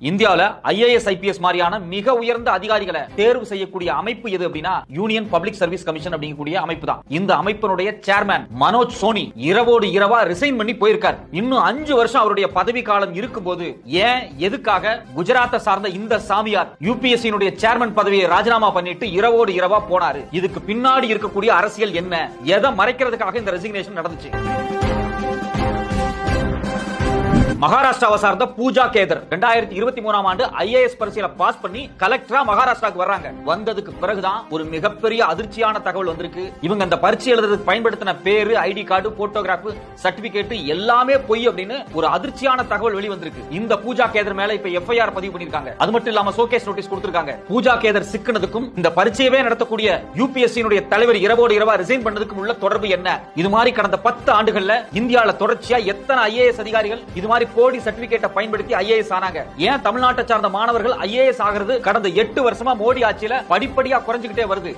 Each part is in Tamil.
இந்தியாவில் ஐஏஎஸ் ஐபிஎஸ் மாதிரியான மிக உயர்ந்த அதிகாரிகளை தேர்வு செய்யக்கூடிய அமைப்பு எது அப்படின்னா யூனியன் பப்ளிக் சர்வீஸ் கமிஷன் அப்படிங்கக்கூடிய அமைப்பு தான். இந்த அமைப்பினுடைய சேர்மேன் மனோஜ் சோனி இரவோடு இரவா ரிசைன் பண்ணி போயிருக்காரு. இன்னும் அஞ்சு வருஷம் அவருடைய பதவி காலம் இருக்கும்போது ஏன் எதுக்காக குஜராத்தை சார்ந்த இந்த சாமியார் யூபிஎஸ்சியினுடைய சேர்மன் பதவியை ராஜினாமா பண்ணிட்டு இரவோடு இரவா போனாரு. இதுக்கு பின்னாடி இருக்கக்கூடிய அரசியல் என்ன எதை மறைக்கிறதுக்காக இந்த ரெசிக்னேஷன் நடந்துச்சு? மகாராஷ்டிராவை சார்ந்த பூஜா கேதர். ரெண்டாயிரத்தி இருபத்தி மூணாம் ஆண்டு ஐஏஎஸ் பரிசையில பாஸ் பண்ணி கலெக்டரா மகாராஷ்டிராக்கு வர்றாங்க. வந்ததுக்கு பிறகுதான் ஒரு மிகப்பெரிய அதிர்ச்சியான தகவல் வந்திருக்கு. இவங்க அந்த பரீட்சை எழுதுறதுக்கு பயன்படுத்தின பேரு ஐடி கார்டு போட்டோகிராஃப் சர்டிபிகேட் எல்லாமே பொய் அப்படின்னு ஒரு அதிர்ச்சியான தகவல் வெளிவந்திருக்கு. இந்த பூஜா கேதர் மேல இப்ப எஃப்ஐஆர் பதிவு பண்ணிருக்காங்க. அது மட்டும் இல்லாம சோகேஸ் நோட்டீஸ் கொடுத்திருக்காங்க. பூஜா கேதர் சிக்கனதுக்கும் இந்த பரிச்சையவே நடத்தக்கூடிய யூபிஎஸ்சியினுடைய தலைவர் இரவோடு இரவா ரிசைன் பண்ணதுக்கும் உள்ள தொடர்பு என்ன? இது மாதிரி கடந்த பத்து ஆண்டுகள்ல இந்தியாவில தொடர்ச்சியா எத்தனை ஐஏஎஸ் அதிகாரிகள் இது மாதிரி போடி சர்டிபிகேட்டை பயன்படுத்தி ஐஏஎஸ் ஆனாங்க. ஏன் தமிழ்நாட்டை சார்ந்த மாணவர்கள் ஐஏஎஸ் ஆகிறது கடந்த எட்டு வருஷமா மோடி ஆட்சியில படிப்படியா குறைஞ்சுக்கிட்டே வருது?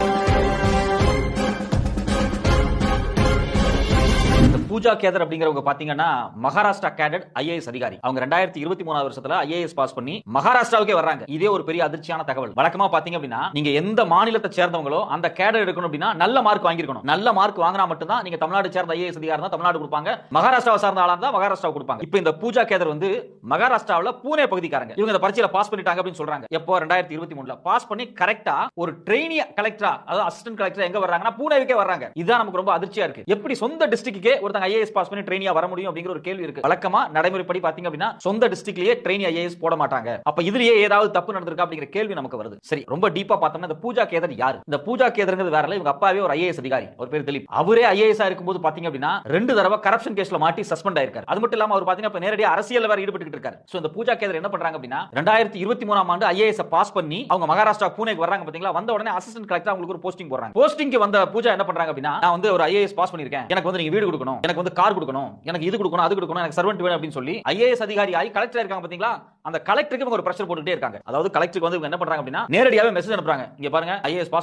பூஜா கேதர் அப்படிங்கிறவங்க பாத்தீங்கன்னா மகாராஷ்டிரா கேடட் ஐஏஎஸ் அதிகாரி. அவங்க ரெண்டாயிரத்தி இருபத்தி மூணாவது வருஷத்துல ஐஏஎஸ் பாஸ் பண்ணி மகாராஷ்டிராவுக்கே வர்றாங்க. இதே ஒரு பெரிய அதிர்ச்சியான தகவல். வழக்கமா பாத்தீங்க அப்படின்னா நீங்க எந்த மாநிலத்தை சேர்ந்தவங்களோ அந்த கேடட் எடுக்கணும் அப்படின்னா நல்ல மார்க் வாங்கிருக்கணும் நல்ல மார்க் வாங்கினா மட்டும்தான் நீங்க தமிழ்நாடு சேர்ந்த ஐஏஎஸ் அதிகாரி தான் தமிழ்நாடு கொடுப்பாங்க. மகாராஷ்டிராவை சார்ந்த ஆளா இருந்தா மகாராஷ்டிரா கொடுப்பாங்க. இப்போ இந்த பூஜா கேதர் வந்து மகாராஷ்டிராவில் பூனே பகுதிக்காரங்க. இவங்க இந்த பரீட்சையில பாஸ் பண்ணிட்டாங்க அப்படின்னு சொல்றாங்க. எப்போ? ரெண்டாயிரத்தி இருபத்தி மூணுல. பாஸ் பண்ணி கரெக்டா ஒரு ட்ரெயினி கலெக்டரா அதாவது அசிஸ்டன்ட் கலெக்டர் எங்க வர்றாங்கன்னா பூனேவுக்கே வர்றாங்க. இதுதான் நமக்கு ரொம்ப அதிர்ச்சியா இருக்கு. எப்படி சொந்த டிஸ்ட்ரிக்ட்டுக்கே ஒருத்தங்க ஐஏஎஸ் பாஸ் பண்ணி ட்ரெயினியா வர முடியும் அப்படிங்கிற ஒரு கேள்வி இருக்கு. வழக்கமா நடைமுறைப்படி பாத்தீங்க அப்படின்னா சொந்த டிஸ்ட்ரிக்ட்லயே ட்ரெயினி ஐஏஎஸ் போட மாட்டாங்க. அப்ப இதுலயே ஏதாவது தப்பு நடந்திருக்கா அப்படிங்கிற கேள்வி நமக்கு வருது. சரி ரொம்ப டீப்பா பார்த்தோம்னா இந்த பூஜா கேதர் யாரு? இந்த பூஜா கேதர்ங்கிறது வேற இவங்க அப்பாவே ஒரு ஐஏஎஸ் அதிகாரி. ஒரு பேர் திலீப். அவரே ஐஏஎஸ் இருக்கும்போது பாத்தீங்க அப்படின்னா ரெண்டு தடவை கரப்ஷன் கேஸ்ல மாட்டி சஸ்பெண்ட் ஆயிருக்காரு. அது மட்டும் இல்லாம அவர் பாத்தீங்கன்னா இப்ப நேரடியா அரசியல் வேற ஈடுபட்டு இருக்காரு. சோ இந்த பூஜா கேதர் என்ன பண்றாங்க அப்படின்னா ரெண்டாயிரத்தி இருபத்தி மூணாம் ஆண்டு ஐஏஎஸ் பாஸ் பண்ணி அவங்க மகாராஷ்டிரா பூனேக்கு வராங்க பாத்தீங்களா வந்த உடனே அசிஸ்டன்ட் கலெக்டர் அவங்களுக்கு ஒரு போஸ்டிங் போடுறாங்க. போஸ்டிங்க்கு வந்த பூஜா என்ன பண்றாங்க அப்படின்னா நான் வந்து ஒரு ஐஏஎஸ் பாஸ் பண்ணிருக்கேன் எனக்கு வந்து நீங்க வீடு கொடுக்கணும். எனக்கு எனக்கு வந்து கார் கொடுக்கணும் எனக்கு இது கொடுக்கணும் அது கொடுக்கணும் எனக்கு சர்வெண்ட் வேணும் அப்படின்னு சொல்லி ஐஏஎஸ் அதிகாரி ஆகி கலெக்டர் இருக்காங்க பாத்தீங்களா? அந்த கலெக்டருக்கு இவங்க ஒரு பிரஷர் போட்டுட்டே இருக்காங்க. அதாவது கலெக்டருக்கு வந்து இவங்க என்ன பண்றாங்க அப்படின்னா நேரடியாவே மெசேஜ் அனுப்புறாங்க. இங்க பாருங்க ஐஏஎஸ் பாஸ்